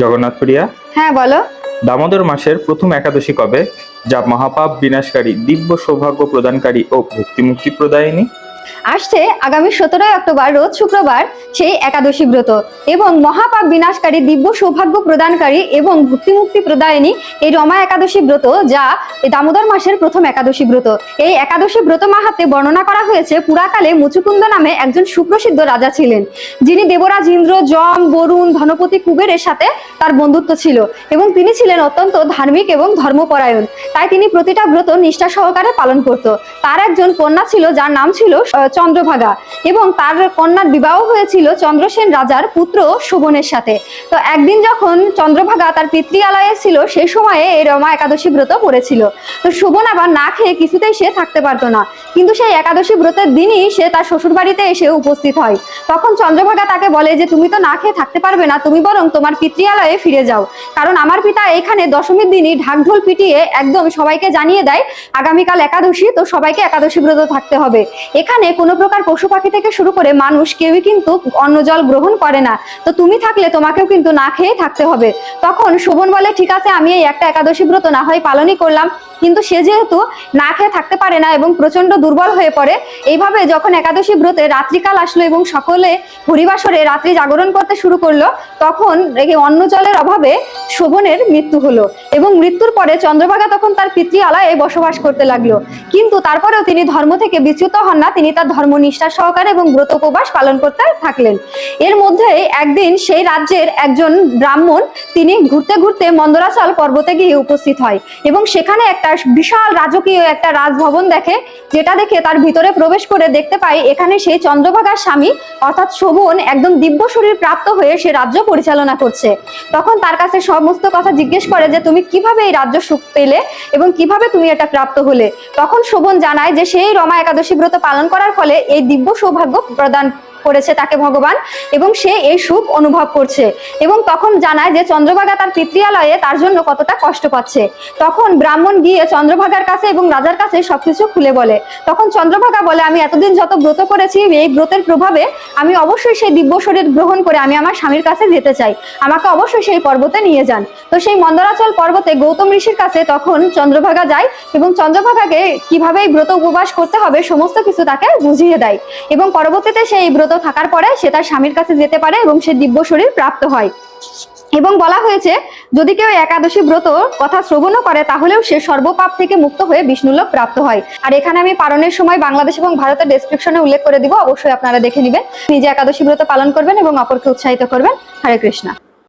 জগন্নাথ প্রিয়া হ্যাঁ বলো। দামোদর মাসের প্রথম একাদশী কবে? যা মহাপাপ বিনাশকারী দিব্য সৌভাগ্য প্রদানকারী ও ভক্তিমুক্তি প্রদায়িনী। আসছে আগামী সতেরোই অক্টোবর, রোজ শুক্রবার, সেই একাদশী ব্রত। এবং মহাপাপ বিনাশকারী দিব্য সৌভাগ্য প্রদানকারী এবং ভক্তিমুক্তি প্রদায়নী এই রমা একাদশী ব্রত যা দামোদর মাসের প্রথম একাদশী ব্রত। এই একাদশী ব্রত মাহাত্মে বর্ণনা করা হয়েছে পুরাকালে মুচুকুন্দ নামে একজন সুপ্রসিদ্ধ রাজা ছিলেন। যিনি দেবরাজ ইন্দ্র, যম, বরুণ, ধনপতি কুবেরের সাথে তার বন্ধুত্ব ছিল এবং তিনি ছিলেন অত্যন্ত ধার্মিক এবং ধর্মপরায়ণ। তাই তিনি প্রতিটা ব্রত নিষ্ঠা সহকারে পালন করত। তার একজন কন্যা ছিল যার নাম ছিল চন্দ্রভাগা। এবং তার কন্যার বিবাহ হয়েছিল চন্দ্রসেন রাজার পুত্র শোভনের সাথে। তো একদিন যখন চন্দ্রভাগা তার পিতৃয়ালয়ে ছিল সেই সময়ে এই রমা একাদশী ব্রত পড়েছিল তো শোভন আবার না খেয়ে কিছুতেই সে থাকতে পারতো না। কিন্তু সেই একাদশী ব্রতের দিনই সে তার শ্বশুর বাড়িতে এসে উপস্থিত হয়। তখন চন্দ্রভাগা তাকে বলে যে, তুমি তো না খেয়ে থাকতে পারবে না, তুমি বরং তোমার পিতৃয়ালয়ে ফিরে যাও। কারণ আমার পিতা এখানে দশমীর দিনই ঢাকঢোল পিটিয়ে একদম সবাইকে জানিয়ে দেয়, আগামীকাল একাদশী, তো সবাইকে একাদশী ব্রত থাকতে হবে। এখানে কোনো প্রকার পশু পাখি থেকে শুরু করে মানুষ কেউই কিন্তু অন্ন জল গ্রহণ করে না। তো তুমি থাকলে তোমাকেও কিন্তু না খেয়ে থাকতে হবে। তখন শোভন বলে, ঠিক আছে, আমি এই একটা একাদশী ব্রত না হয় পালনই করলাম। কিন্তু সে যেহেতু না খেয়ে থাকতে পারে না এবং প্রচণ্ড দুর্বল হয়ে পড়ে, এইভাবে যখন একাদশী ব্রতে রাত্রিকাল আসলো এবং সকলে হরিবাসরে রাত্রি জাগরণ করতে শুরু করল, তখন অন্ন জলের অভাবে শোভনের মৃত্যু হলো এবং মৃত্যুর পরে চন্দ্রভাগা তখন তার পিতৃআলয়ে বসবাস করতে লাগল। কিন্তু তারপরেও তিনি ধর্ম থেকে বিচ্যুত হন না, তিনি তার ধর্ম নিষ্ঠা সহকারে এবং ব্রত উপবাস পালন করতে থাকলেন। এর মধ্যে একদিন সেই রাজ্যের একজন ব্রাহ্মণ তিনি ঘুরতে ঘুরতে মন্দরাচল পর্বতে গিয়ে উপস্থিত হয় এবং সেখানে একটা বিশাল রাজকীয় একটা রাজভবন দেখে, যেটা দেখে তার ভিতরে প্রবেশ করে দেখতে পাই এখানে সেই চন্দ্রভাগার স্বামী, অর্থাৎ শোভন, একদম দিব্য শরীর প্রাপ্ত হয়ে সে রাজ্য পরিচালনা করছে। তখন তার কাছে সমস্ত কথা জিজ্ঞেস করে যে, তুমি কীভাবে এই রাজ্য সুখ পেলে এবং কীভাবে তুমি এটা প্রাপ্ত হলে? তখন শোভন জানায় যে, সেই রমা একাদশী ব্রত পালন করার ফলে এই দিব্য সৌভাগ্য প্রদান করেছে তাকে ভগবান এবং সে এই সুখ অনুভব করছে। এবং তখন জানায় যে চন্দ্রভাগা তার পিতৃয়ালয়ে তার জন্য কতটা কষ্ট পাচ্ছে। তখন ব্রাহ্মণ গিয়ে চন্দ্রভাগার কাছে এবং রাজার কাছে সবকিছু খুলে বলে। তখন চন্দ্রভাগা বলে, আমি এতদিন যত ব্রত করেছি, এই ব্রতের প্রভাবে আমি অবশ্যই সেই দিব্য শরীর গ্রহণ করে আমি আমার স্বামীর কাছে যেতে চাই। আমাকে অবশ্যই সেই পর্বতে নিয়ে যান। তো সেই মন্দরাচল পর্বতে গৌতম ঋষির কাছে তখন চন্দ্রভাগা যায় এবং চন্দ্রভাগাকে কীভাবে এই ব্রত উপবাস করতে হবে সমস্ত কিছু তাকে বুঝিয়ে দেয়। এবং পরবর্তীতে সেই ব্রত থাকার পরে সে তার স্বামীর কাছে যেতে পারে এবং সে দিব্য শরীর প্রাপ্ত হয়। এবং বলা হয়েছে, যদি কেউ একাদশী ব্রত কথা শ্রবণও করে, তাহলেও সে সর্বপাপ থেকে মুক্ত হয়ে বিষ্ণুলোক প্রাপ্ত হয়। আর এখানে আমি পালনের সময় বাংলাদেশ এবং ভারতের ডেসক্রিপশনে উল্লেখ করে দিব, অবশ্যই আপনারা দেখে নেবেন। নিজে একাদশী ব্রত পালন করবেন এবং অপরকে উৎসাহিত করবেন। হরে কৃষ্ণা।